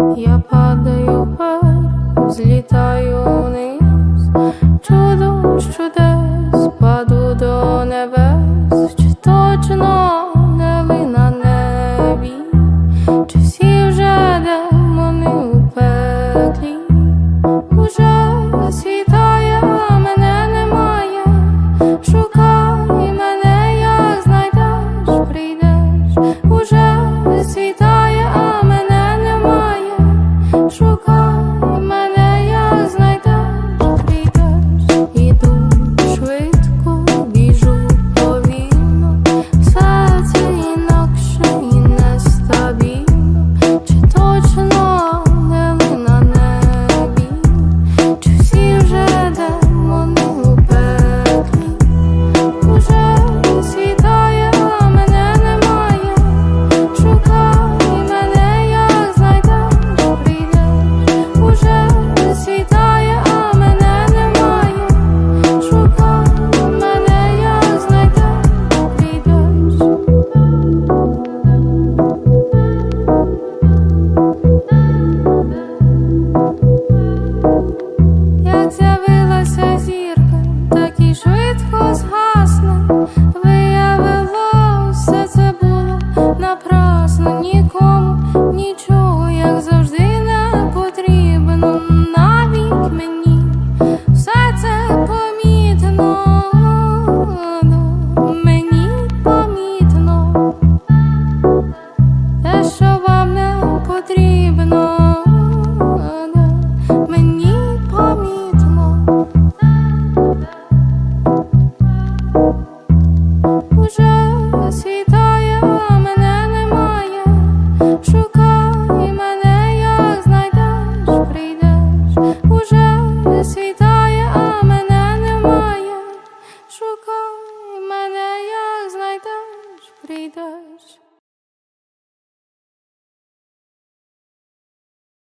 Я падаю вверх, злітаю вниз. see the